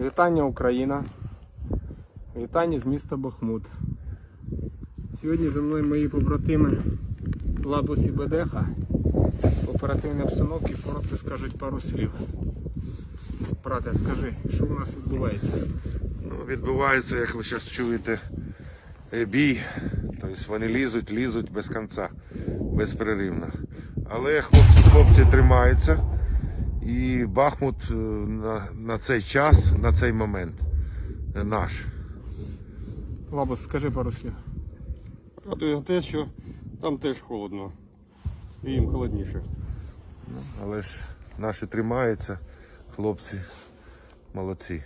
Вітання Україна. Вітання з міста Бахмут. Сьогодні зі мною мої побратими Лабус і Бедеха. В оперативній обстановці коротко скажуть пару слів. Брате, скажи, що у нас відбувається? Ну, відбувається, як ви зараз чуєте, е, бій. Тобто вони лізуть, лізуть без кінця, безперервно. Але хлопці, хлопці тримаються. І Бахмут е, на, на цей час, на цей момент е, наш. Лабус, скажи пару слів. Радує те, що там теж холодно. І їм холодніше. Але ж наші тримаються, хлопці молодці.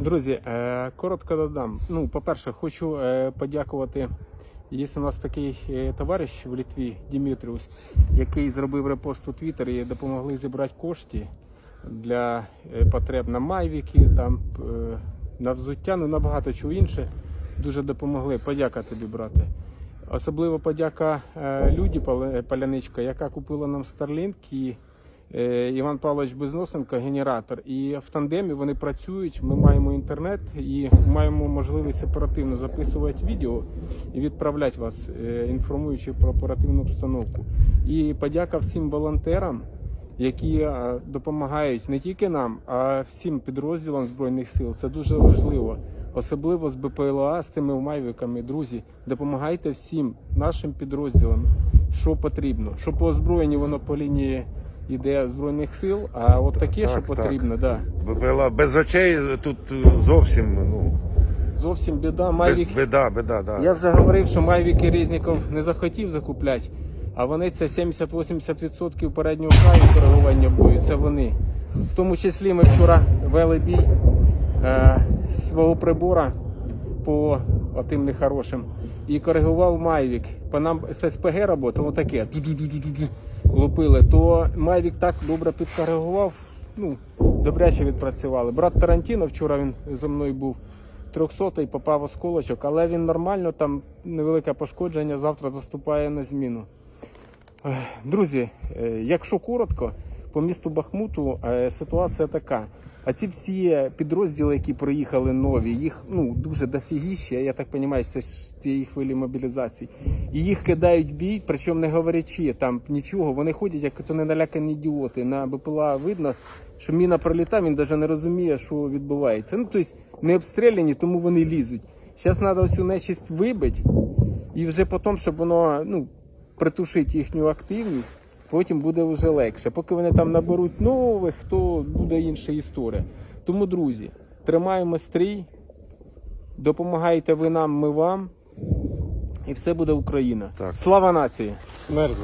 Друзі, е, коротко додам. Ну, по-перше, хочу подякувати. Є у нас такий е, товариш в Літві Дімітріус, який зробив репост у Твіттер і допомогли зібрати кошти для е, потреб на майвіки, там е, на взуття, ну на багато чого інше. Дуже допомогли. Подяка тобі, брате. Особливо подяка Люді Паляничка, яка купила нам Starlink і Іван Павлович Безносенко, генератор. І в тандемі вони працюють. Ми маємо інтернет і маємо можливість оперативно записувати відео і відправляти вас, е, інформуючи про оперативну обстановку. І подяка всім волонтерам, які е, допомагають не тільки нам, а всім підрозділам збройних сил. Це дуже важливо. Особливо з БПЛА, з тими майвиками, друзі, допомагайте всім нашим підрозділам, що потрібно. Що по озброєнні воно по лінії йде збройних сил, а от таке, що Так, так. потрібно, да. БПЛА без очей тут е, зовсім ну, Зовсім біда. Майвік. беда, беда, да. Я вже говорив, що Майвіки Різніков не захотів закупляти, а вони це 70-80% переднього краю коригування бою. Це вони. В тому числі ми вчора вели бій е, свого прибора по отим нехорошим і коригував Майвік. По нам з СПГ робота, отаке. лупили. То Майвік так добре підкоригував. Ну, добряче відпрацювали. Брат Тарантіно вчора він зі мною був. 300-й попав осколочок, але він нормально, там невелике пошкодження, завтра заступає на зміну. Друзі, е, якщо коротко, по місту Бахмуту е, ситуація така. А ці всі підрозділи, які приїхали нові, їх ну дуже дофігіще, я так розумію, це з цієї хвилі мобілізації. І їх кидають бій, причому не говорячи там нічого. Вони ходять, як то не налякані ідіоти. На БПЛА видно, що міна пролітає, він навіть не розуміє, що відбувається. Ну тобто не обстріляні, тому вони лізуть. Зараз треба цю нечисть вибити, і вже потім, щоб воно ну, притушити їхню активність, потім буде вже легше. Поки вони там наберуть нових, то буде інша історія. Тому, друзі, тримаємо стрій, допомагайте ви нам, ми вам, і все буде Україна. Так. Слава нації! Смерть.